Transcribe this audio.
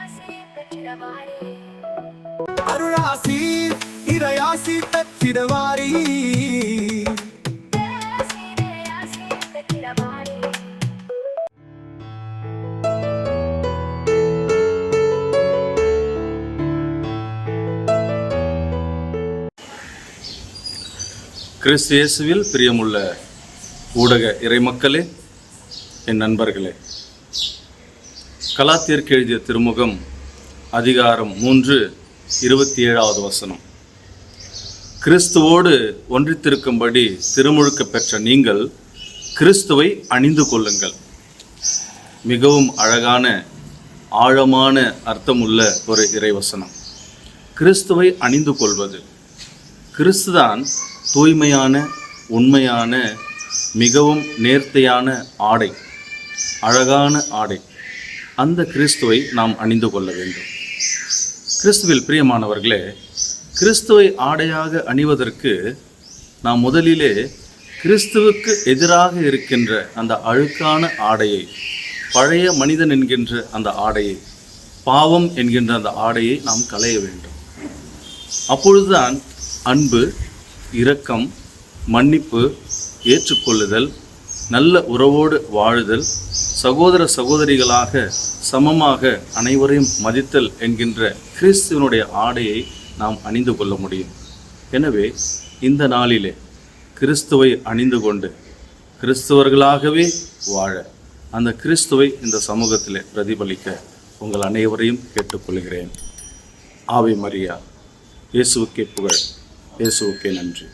ஆசை பெற்றிடமாறே அருளாசி இறையாசி பெற்றிடவாரி கிறிஸ்து இயேசுவில் பிரியமுள்ள ஊடக இறைமக்களே என் நண்பர்களே கலாத்திற்கு எழுதிய திருமுகம் அதிகாரம் மூன்று இருபத்தி ஏழாவது வசனம். கிறிஸ்துவோடு ஒன்றித்திருக்கும்படி திருமுழுக்க பெற்ற நீங்கள் கிறிஸ்துவை அணிந்து கொள்ளுங்கள். மிகவும் அழகான ஆழமான அர்த்தமுள்ள ஒரு இறைவசனம். கிறிஸ்துவை அணிந்து கொள்வது. கிறிஸ்துதான் தூய்மையான உண்மையான மிகவும் நேர்த்தையான ஆடை. அழகான ஆடை. அந்த கிறிஸ்துவை நாம் அணிந்து கொள்ள வேண்டும். கிறிஸ்துவில் பிரியமானவர்களே கிறிஸ்துவை ஆடையாக அணிவதற்கு நாம் முதலிலே கிறிஸ்துவுக்கு எதிராக இருக்கின்ற அந்த அழுக்கான ஆடையை பழைய மனிதன் என்கின்ற அந்த ஆடையை பாவம் என்கின்ற அந்த ஆடையை நாம் களைய வேண்டும். அப்பொழுதுதான் அன்பு இரக்கம் மன்னிப்பு ஏற்றுக்கொள்ளுதல் நல்ல உறவோடு வாழுதல் சகோதர சகோதரிகளாக சமமாக அனைவரையும் மதித்தல் என்கின்ற கிறிஸ்துவனுடைய ஆடையை நாம் அணிந்து கொள்ள முடியும். எனவே இந்த நாளிலே கிறிஸ்துவை அணிந்து கொண்டு கிறிஸ்துவர்களாகவே வாழ அந்த கிறிஸ்துவை இந்த சமூகத்தில் பிரதிபலிக்க உங்கள் அனைவரையும் கேட்டுக்கொள்கிறேன். ஆவி மரியா இயேசுவுக்கே புகழ் இயேசுவுக்கே நன்றி.